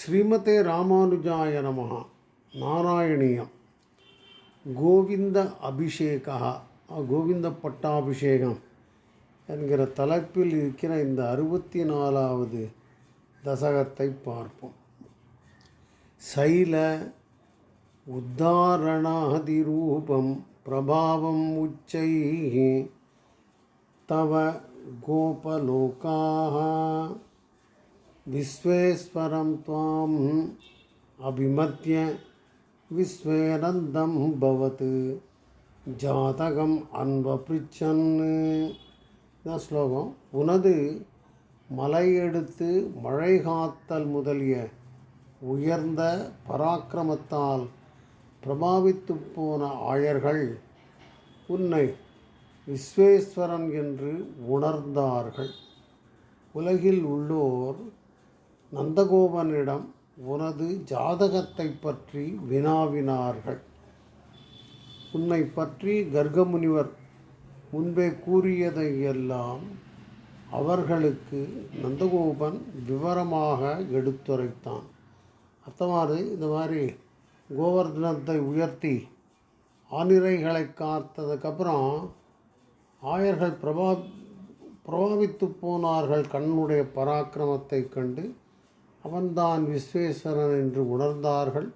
ஸ்ரீமதே ராமானுஜாய நம நாராயணியம். கோவிந்த அபிஷேகா கோவிந்த பட்டாபிஷேகம் என்கிற தலைப்பில் இருக்கிற இந்த அறுபத்தி நாலாவது தசகத்தை பார்ப்போம். சைல உத்தாரணாதிரூபம் பிரபாவம் உச்சை தவ கோபலோகா விஸ்வேஸ்வரம் துவாம் அபிமத்திய விஸ்வேனந்தம் பவத்து ஜாதகம் அன்பபிருச்சன் இதான் ஸ்லோகம் உனது மலையெடுத்து மழை காத்தல் முதலிய உயர்ந்த பராக்கிரமத்தால் பிரபாவித்து போன ஆயர்கள் உன்னை விஸ்வேஸ்வரன் என்று உணர்ந்தார்கள். உலகில் உள்ளோர் நந்தகோபனிடம் உனது ஜாதகத்தை பற்றி வினாவினார்கள். உன்னை பற்றி கர்கமுனிவர் முன்பே கூறியதையெல்லாம் அவர்களுக்கு நந்தகோபன் விவரமாக எடுத்துரைத்தான். அத்தவாறு இந்த மாதிரி கோவர்தனத்தை உயர்த்தி ஆனிரைகளை காத்ததுக்கப்புறம் ஆயர்கள் பிரபா பிரபாவித்து போனார்கள் கண்ணுடைய பராக்கிரமத்தை கண்டு அவன்தான் விஸ்வேஸ்வரன் என்று உணர்ந்தார்கள்.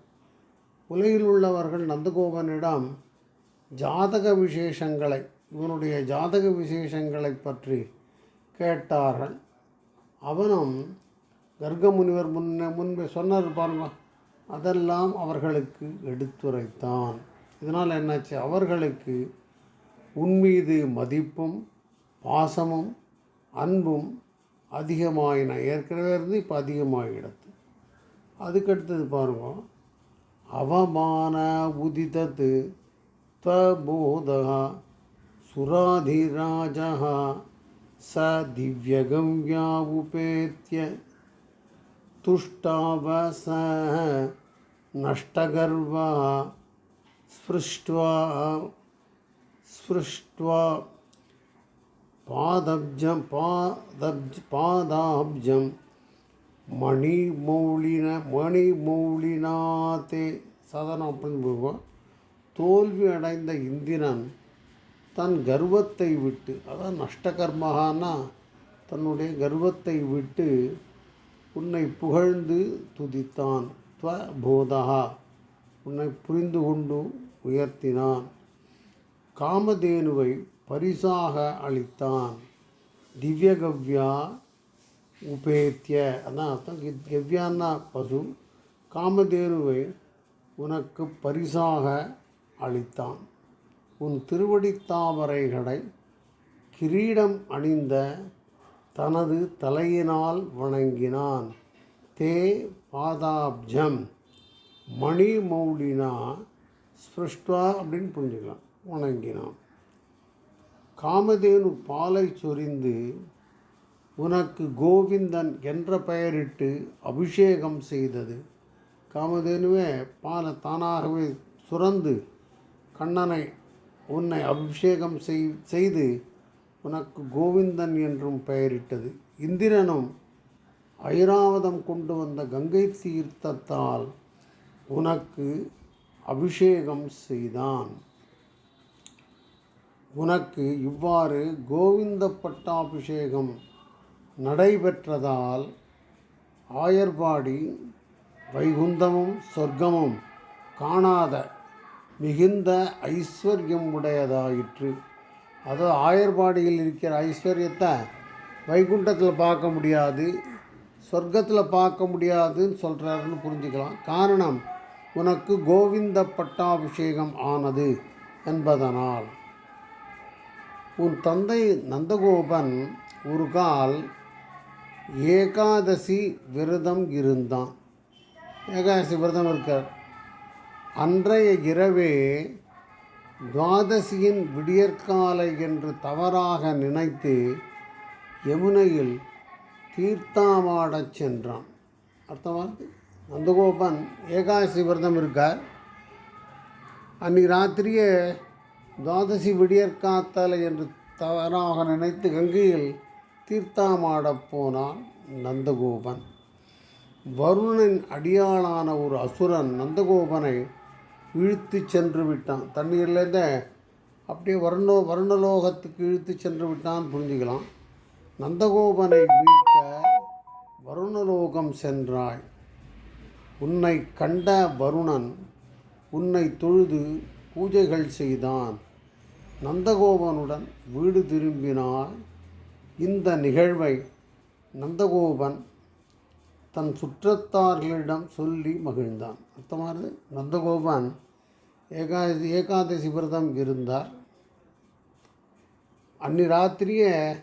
உலகில் உள்ளவர்கள் நந்தகோபனிடம் ஜாதக விசேஷங்களை இவனுடைய ஜாதக விசேஷங்களை பற்றி கேட்டார்கள். அவனும் கர்கமுனிவர் முன்ன முன்பே சொன்னார் பாருங்க அதெல்லாம் அவர்களுக்கு எடுத்துரைத்தான். இதனால் என்னாச்சு? அவர்களுக்கு உன்மீது மதிப்பும் பாசமும் அன்பும் அதிகமாயின ஏற்கனவே இருந்து இப்போ அதிகமாகிடுது அதுக்கடுத்தது பாருங்க அவமான உதிதத்து தபோதா சுராதிராஜா ச திவ்யகவ்யா உபேத்திய துஷ்டாவச நஷ்டகர்வா ஸ்பிருஷ்டுவா ஸ்பிருஷ்டுவா பாதப்ஜம் பாதப்ஜ பாதாப்ஜம். மணிமௌலின மணிமௌலினாத்தே. சாதாரண அப்படின்னு போவோம் தோல்வி அடைந்த இந்திரன் தன் கர்வத்தை விட்டு அதான் நஷ்டகர்மகான்னா தன்னுடைய கர்வத்தை விட்டு உன்னை புகழ்ந்து துதித்தான். துவ போதா உன்னை புரிந்து கொண்டு உயர்த்தினான். காமதேனுவை பரிசாக அளித்தான். திவ்யகவ்யா உபேத்திய அதான் அர்த்தம் கவ்யான்னா பசு காமதேனுவை உனக்கு பரிசாக அளித்தான். உன் திருவடித்தாமரைகளை கிரீடம் அணிந்த தனது தலையினால் வணங்கினான். தே பாதாப்ஜம் மணிமௌலினா ஸ்பிருஷ்டா அப்படின்னு புரிஞ்சுக்கலாம். வணங்கினான். காமதேனு பாலை சொரிந்து உனக்கு கோவிந்தன் என்ற பெயரிட்டு அபிஷேகம் செய்தது. காமதேனுவே பாலை தானாகவே சுரந்து கண்ணனை உன்னை அபிஷேகம் செய் செய்து உனக்கு கோவிந்தன் என்றும் பெயரிட்டது. இந்திரனும் ஐராவதம் கொண்டு வந்த கங்கை தீர்த்தத்தால் உனக்கு அபிஷேகம் செய்தான். உனக்கு இவ்வாறு கோவிந்த பட்டாபிஷேகம் நடைபெற்றதால் ஆயர்பாடி வைகுந்தமும் சொர்க்கமும் காணாத மிகுந்த ஐஸ்வர்யம் உடையதாயிற்று. அது ஆயர்பாடியில் இருக்கிற ஐஸ்வர்யத்தை வைகுண்டத்தில் பார்க்க முடியாது சொர்க்கத்தில் பார்க்க முடியாதுன்னு சொல்கிறாருன்னு புரிஞ்சுக்கலாம். காரணம் உனக்கு கோவிந்த பட்டாபிஷேகம் ஆனது என்பதனால். உன் தந்தை நந்தகோபன் ஒரு கால் ஏகாதசி விரதம் இருந்தான். ஏகாதசி விரதம் இருக்கார் அன்றைய இரவே துவாதசியின் விடியற்காலை என்று தவறாக நினைத்து யமுனையில் தீர்த்தாமாடச் சென்றான். அர்த்தமாக நந்தகோபன் ஏகாதசி விரதம் இருக்கார். அன்றைக்கி ராத்திரியே துவாதசி விடியற்காத்தலை என்று தவறாக நினைத்து கங்கையில் தீர்த்தாமாடப் போனான் நந்தகோபன். வருணனின் அடியாளான ஒரு அசுரன் நந்தகோபனை இழுத்து சென்று விட்டான். தண்ணீர்லேருந்து அப்படியே வருணோ வருணலோகத்துக்கு இழுத்து சென்று விட்டான் புரிஞ்சுக்கலாம். நந்தகோபனை மீட்க வருணலோகம் சென்றாய். உன்னை கண்ட வருணன் உன்னை தொழுது பூஜைகள் செய்தான். நந்தகோபனுடன் வீடு திரும்பினால் இந்த நிகழ்வை நந்தகோபன் தன் சுற்றத்தார்களிடம் சொல்லி மகிழ்ந்தான். அர்த்தமானது? நந்தகோபன் ஏகாதசி ஏகாதசி விரதம் இருந்தார். அன்னி ராத்திரியே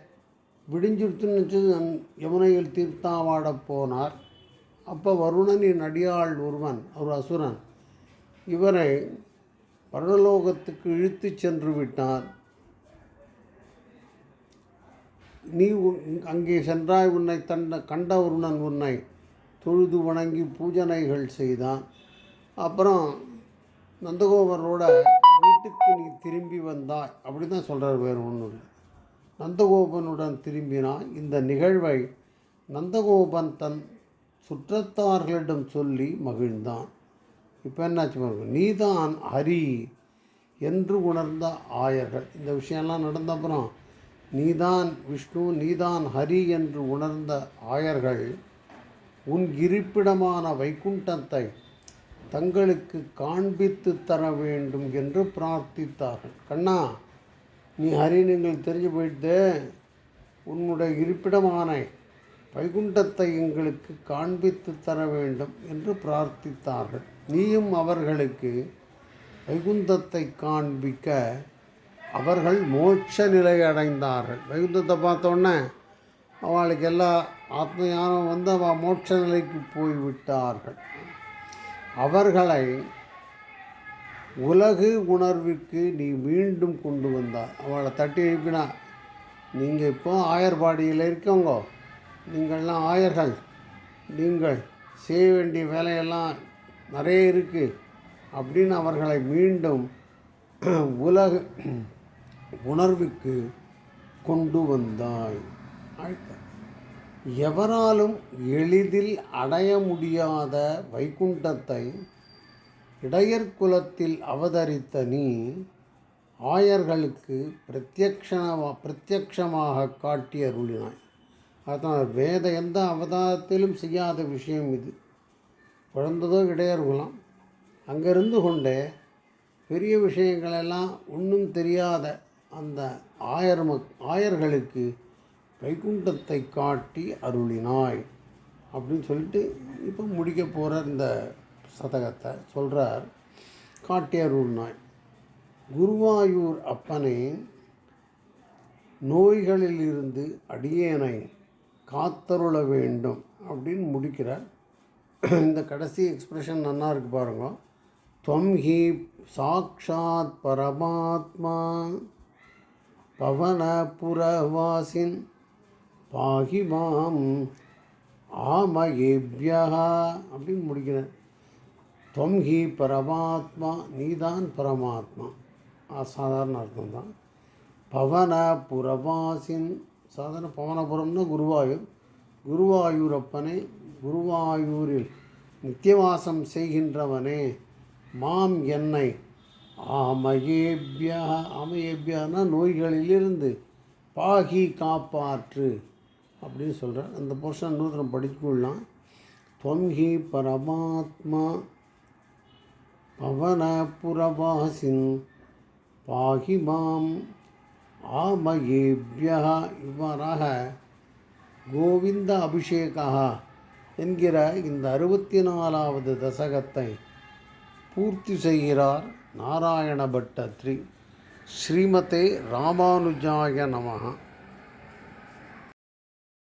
விடிஞ்சிடுத்துன்னு யமுனையில் தீர்த்தாவாட போனார். அப்போ வருணனின் அடியாள் ஒருவன் ஒரு அசுரன். இவரை பரலோகத்துக்கு இழுத்துச் சென்று விட்டான். நீ அங்கே சென்றாய் உன்னை தண்ட கண்டவருணன் உன்னை தொழுது வணங்கி பூஜனைகள் செய்தான். அப்புறம் நந்தகோபரோட வீட்டுக்கு நீ திரும்பி வந்தாய். அப்படி தான் சொல்கிறார் வேறு ஒன்றும் இல்லை. நந்தகோபனுடன் திரும்பினான். இந்த நிகழ்வை நந்தகோபன் தன் சுற்றத்தார்களிடம் சொல்லி மகிழ்ந்தான். இப்போ என்னாச்சு பாருங்க. நீதான் ஹரி என்று உணர்ந்த ஆயர்கள். இந்த விஷயம்லாம் நடந்த அப்புறம் நீதான் விஷ்ணு நீதான் ஹரி என்று உணர்ந்த ஆயர்கள் உன் இருப்பிடமான வைகுண்டத்தை தங்களுக்கு காண்பித்து தர வேண்டும் என்று பிரார்த்தித்தார்கள். கண்ணா நீ ஹரின்னு எங்களுக்கு தெரிஞ்சு போயிட்டு உன்னுடைய இருப்பிடமான வைகுண்டத்தை எங்களுக்கு காண்பித்து தர வேண்டும் என்று பிரார்த்தித்தார்கள். நீயும் அவர்களுக்கு வைகுந்தத்தை காண்பிக்க அவர்கள் மோட்ச நிலை அடைந்தார்கள் வைகுந்தத்தை பார்த்தோன்னே அவளுக்கு எல்லா ஆத்ம ஞானம் வந்து அவள் மோட்ச நிலைக்கு போய்விட்டார்கள். அவர்களை உலகு உணர்விற்கு நீ மீண்டும் கொண்டு வந்தார் அவளை தட்டி எழுப்பினா நீங்கள் இப்போ ஆயர்பாடியில் இருக்கவங்க நீங்கள்லாம் ஆயர்கள். நீங்கள் செய்ய வேண்டிய வேலையெல்லாம் நிறைய இருக்குது அப்படின்னு அவர்களை மீண்டும் உலக உணர்வுக்கு கொண்டு வந்தாய். ஆயிட்டா. எவராலும் எளிதில் அடைய முடியாத வைகுண்டத்தை இடையர் குலத்தில் அவதரித்த நீ ஆயர்களுக்கு பிரத்யக்ஷமாக பிரத்யக்ஷமாக காட்டி அருளினாய் அதான் வேத எந்த அவதாரத்திலும் செய்யாத விஷயம் இது. பிறந்ததோ இடையர் குலம் அங்கிருந்து கொண்டே பெரிய விஷயங்களெல்லாம் ஒன்றும் தெரியாத அந்த ஆயர் மக் ஆயர்களுக்கு வைகுண்டத்தை காட்டி அருளினாய் அப்படின்னு சொல்லிட்டு இப்போ முடிக்க போகிற இந்த சதகத்தை சொல்கிறார் காட்டி அருள்னாய். குருவாயூர் அப்பனே நோய்களிலிருந்து அடியேனை காத்தருள வேண்டும் அப்படின்னு முடிக்கிறார். இந்த கடைசி எக்ஸ்பிரஷன் நல்லா இருக்கு பாருங்க. துவம் ஹி சாக்ஷாத் பரமாத்மா பவனபுரவாசின் பாகி மாம் ஆமயேபியா அப்படின்னு முடிக்கிறேன். துவம் ஹி பரமாத்மா நீதான் பரமாத்மா. அசாதாரண சாதாரண அர்த்தம் தான் பவன புரவாசின் சாதாரண பவனபுரம்னா குருவாயூர். குருவாயூரப்பனை குருவாயூரில் நித்தியவாசம் செய்கின்றவனே மாம் என்னை. ஆமயேபியா ஆமயேபியானா நோய்களிலிருந்து பாகி காப்பாற்று அப்படின்னு சொல்கிறார் அந்த போர்ஷன் நூத்திரம் படிச்சுக்கொள்ளலாம் தொங்கி பரமாத்மா பவனபுரவாசின் பாகி மாம் ஆமயேபியா. இவ்வாறாக கோவிந்த அபிஷேகா என்கிற இந்த அறுபத்தி நாலாவது தசகத்தை பூர்த்தி செய்கிறார் நாராயண பட்டத்ரி. ஸ்ரீமதே ராமானுஜாய நமகா